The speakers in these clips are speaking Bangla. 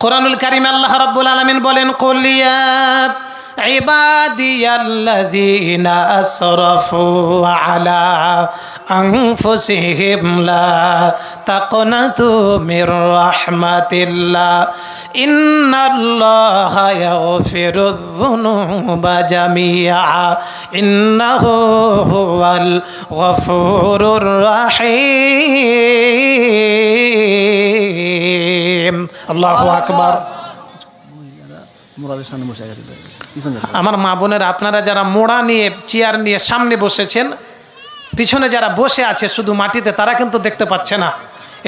কোরআনুল কারিম আল্লাহ রাব্বুল আলামিন বলেন কলিয়া ইবাদিয়াল্লাযীনা আসরাফু আলা আনফুসিহিম লা তাকনাতু মির রাহমাতিল্লাহ। ইন্নাল্লাহা ইয়াগফিরুয যুনুবা জামিআ। ইন্নাহু হুয়াল গফুরুর রাহীম। আমার মা বোনের আপনারা যারা মোড়া নিয়ে চেয়ার নিয়ে সামনে বসেছেন পিছনে যারা বসে আছে শুধু মাটিতে তারা কিন্তু দেখতে পাচ্ছে না।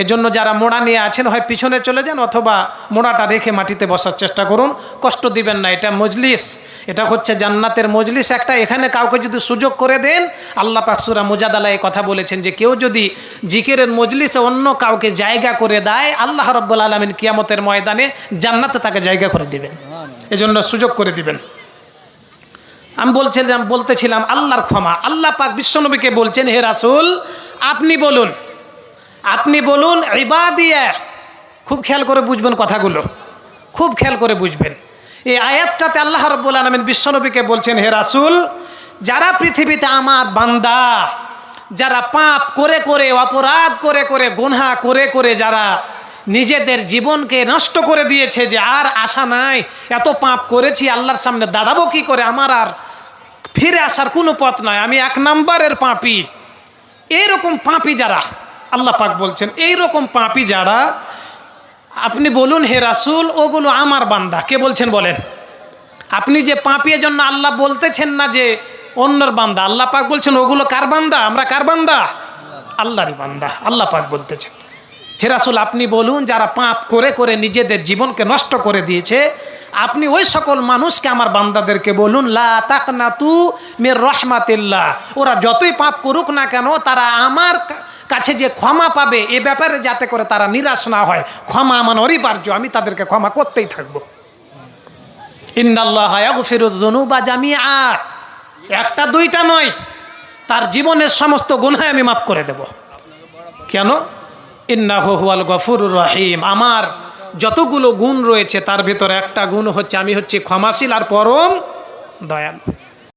এজন্য যারা মোড়া নিয়ে আছেন, হয় পিছনে চলে যান অথবা মোড়াটা রেখে মাটিতে বসার চেষ্টা করুন। কষ্ট দিবেন না, এটা মজলিস। এটা হচ্ছে জান্নাতের মজলিস। একটা এখানে কাউকে যদি সুযোগ করে দেন, আল্লাহ পাকসুরা মুজাদালা এই কথা বলেছেন যে কেউ যদি জিকিরের মজলিসে অন্য কাউকে জায়গা করে দেয়, আল্লাহ রব্বুল আলমিন কিয়ামতের ময়দানে জান্নাতে তাকে জায়গা করে দিবেন। এজন্য সুযোগ করে দিবেন। আমি বলছিলাম, বলতেছিলাম, আল্লাহর ক্ষমা। আল্লাহ পাক বিশ্বনবীকে বলছেন, হে রাসুল, আপনি বলুন আপনি বলুন, ইবাদিয়া খুব খেয়াল করে বুঝবেন কথাগুলো। খুব খেয়াল করে বুঝবেন। এই আয়াতটাতে আল্লাহ রব্বুল আলমিন বিশ্বনবীকে বলছেন, হে রাসুল, যারা পৃথিবীতে আমার বান্দা, যারা পাপ করে করে, অপরাধ করে করে, গুনহা করে করে, যারা নিজেদের জীবনকে নষ্ট করে দিয়েছে যে আর আশা নাই, এত পাপ করেছি, আল্লাহর সামনে দাঁড়াবো কি করে? আমার আর ফিরে আসার কোনো পথ নয় আমি এক নম্বরের পাপি। এরকম পাপি যারা আল্লাহ পাক বলছেন, এইরকম পাপি যারা, আপনি বলুন, হে রাসুল, ওগুলো আমার বান্দা। কে বলছেন বলেন? আপনি যে পাপি জন্য আল্লাহ বলতেছেন না যে অন্যর বান্দা। আল্লাহ পাক বলছেন, ওগুলো কার বান্দা? আমরা কার বান্দা? আল্লাহরই বান্দা, আল্লাহ পাক বলতেছেন। হেরাসুল আপনি বলুন, যারা পাপ করে করে নিজেদের জীবনকে নষ্ট করে দিয়েছে, আপনি ওই সকল মানুষকে আমার বান্দাদেরকে বলুন, লা তাকনাতু মের রহমাতিল্লাহ। ওরা যতই পাপ করুক না কেন, তারা আমার কাছে যে ক্ষমা পাবে, এ ব্যাপারে যাতে করে তারা নিরাশ না হয়। ক্ষমা আমার অনিবার্য, আমি তাদেরকে ক্ষমা করতেই থাকব। বা জামিয়া একটা, দুইটা নয়, তার জীবনের সমস্ত গুনায় আমি মাফ করে দেব। কেন? ইন্নাহু হুয়াল গফুর রহিম। আমার যতগুলো গুণ রয়েছে, তার ভিতরে একটা গুণ হচ্ছে, আমি হচ্ছে ক্ষমাশীল আর পরম দয়ালু।